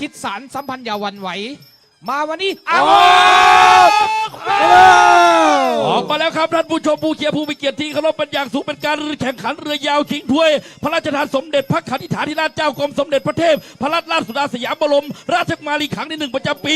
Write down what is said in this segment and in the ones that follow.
คิดสารสัมพันธ์อยาหวันไหว มาวันนี้เอาออก มาแล้วครับท่านผู้ชมผู้เชียร์ผู้มีเกียรติที่เคารพเป็นอย่างสูงเป็นการแข่งขันเรือยาวชิงถ้วย พระราชทานสมเด็จพระขันธิฐาธิราชเจ้ากรมสมเด็จพระเทพพระราชราชสุดาสยามบรม ราชกุมารีครั้งที่หนึ่งประจำปี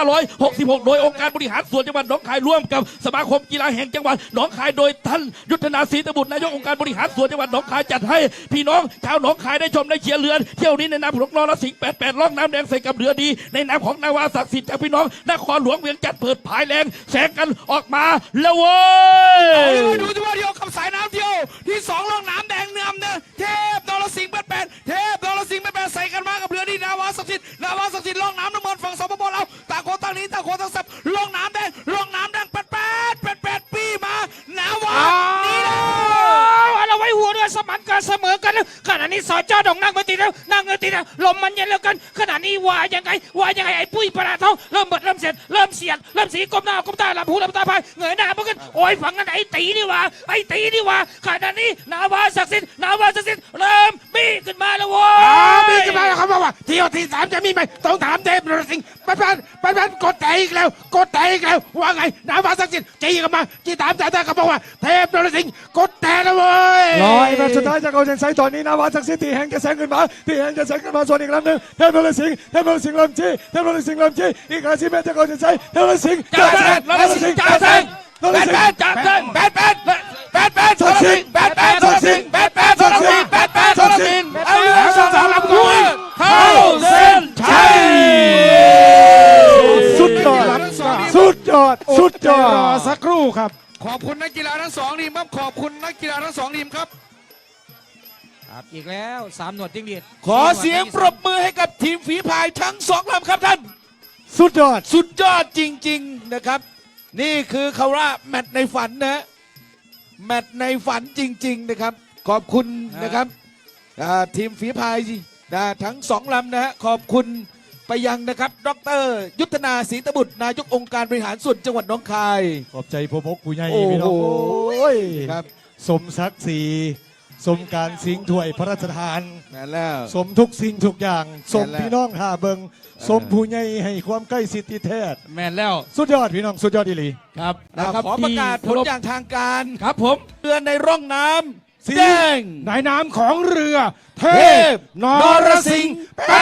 2566 โดยองค์การบริหารส่วนจังหวัดหนองคายร่วมกับสมาคมกีฬาแห่งจังหวัดหนองคายโดยท่านยุทธนาศรีตบุตรนายกองค์การบริหารส่วนจังหวัดหนองคายจัดให้พี่น้องชาวหนองคายได้ชมได้เชียร์เรือนเที่ยวนี้ในนามของนรสิงห์88ล่องน้ำแดงใส่กับเรือดีในนามของนาวาศักดิ์สิทธิ์จากพี่น้องนครหลวงเวียงจัดเปิดผายแรงแสงกันออกมาแล้วเว้เอาเลยดูที่ว่าเดียวกับสายน้ำเดี่ยวที่สองล่องน้ำแดงเนื หัวเรือสมันกันเสมอกันแล้วขณะนี้สอจอดองนั่งมาติดแล้วนั่งมาติดแล้วลมมันเย็นแล้วกันขณะนี้ว่ายังไงว่ายังไงไอ้ปุ้ยประดาทองเริ่มเบิดเริ่มเสร็จเริ่มเสียดเริ่มสีก้มหน้าก้มตาหลับหูหลับตาพายเงยหน้ามากันโอ้ยฝังนั้นไอ้ตีนี่ว่าไอ้ตีนี่ว่าขณะนี้นาวาศักดิ์สิทธิ์นาวาศักดิ์สิทธิ์เริ่มมีขึ้นมาแล้วโว้ยมีกันมาแล้วเขาบอกว่าเที่ยวที่สามจะมีไหมต้องถามเทพนรสิงห์ไปพันไปพันกดแต่อีกแล้วกดแต่อีกแล้วว่าไงนาวาศักดิ์สิทธิ์จี้กันมาจี้ตามแต่แต่เขาบอกว่าเทพนรสิงห์กดแต่แล้วเว้ย ร้อยแมตช์สุดท้ายจากเอาใจใช้ตอนนี้นาวาศักดิ์สิทธิ์ที่แห่งจะแสงขึ้นมาที่แห่งจะแสงขึ้นมาส่วนอีกลำหนึ่งเทพนรสิงห์เทพนรสิงห์ลำจีเทพนรสิงห์ลำจีอีกห้าสิบเมตรจากเอาใจใช้เทพนรสิงห์จ่าแซงนรสิงห์จ่าแซงนรสิงห์จ่าแซงแปดแปดแปดแปดนรสิงห์แปดแปดนรสิงห์แปดแปดนรสิงห์แปดแปดนรสิงห์เอาแล้วสองสามลำกุ้ยเข้าเส้นชัยสุดยอดสุดยอดสุดยอรอดสักครู่ครับขอบคุณนักกีฬาทั้งสองทีมครับขอบคุณนักกีฬาทั้งสองทีมครับ ครับอีกแล้วสามหนวดจิ้งหรีดขอเสียงปรบมือให้กับทีมฝีพายทั้งสองลำครับท่าน สุดยอด สุดยอดจริง ๆนะครับ นี่คือคาราแมตช์ในฝันนะ แมตช์ในฝันจริง ๆนะครับ ขอบคุณนะครับอ่าทีมฝีพายนะทั้งสองลำนะฮะขอบคุณไปยังนะครับ ดร ยุทธนาศรีตบุตร นายกองค์การบริหารส่วนจังหวัดหน้องคาย ขอบใจพ่อพกผู้ใหญ่โอ้โหพี่น้องโอ้ยครับ สมศักดิ์ศรี สมการสิงห์ถ้วยพระราชทาน นั่นแล้ว สมทุกสิ่งทุกอย่าง สมแม่นแล้วพี่น้องท่าเบิงสมผู้ใหญ่ให้ความใกล้ชิดที่แท้แมนแล้ว สุดยอดพี่น้องสุดยอดอีหลีครับอ่านะครับขอประกาศผลที่อย่างทางการครับผมเรือในร่องน้ำสีแดงในน้ำของเรือ เทเทพพนรสิงห์แปดแปด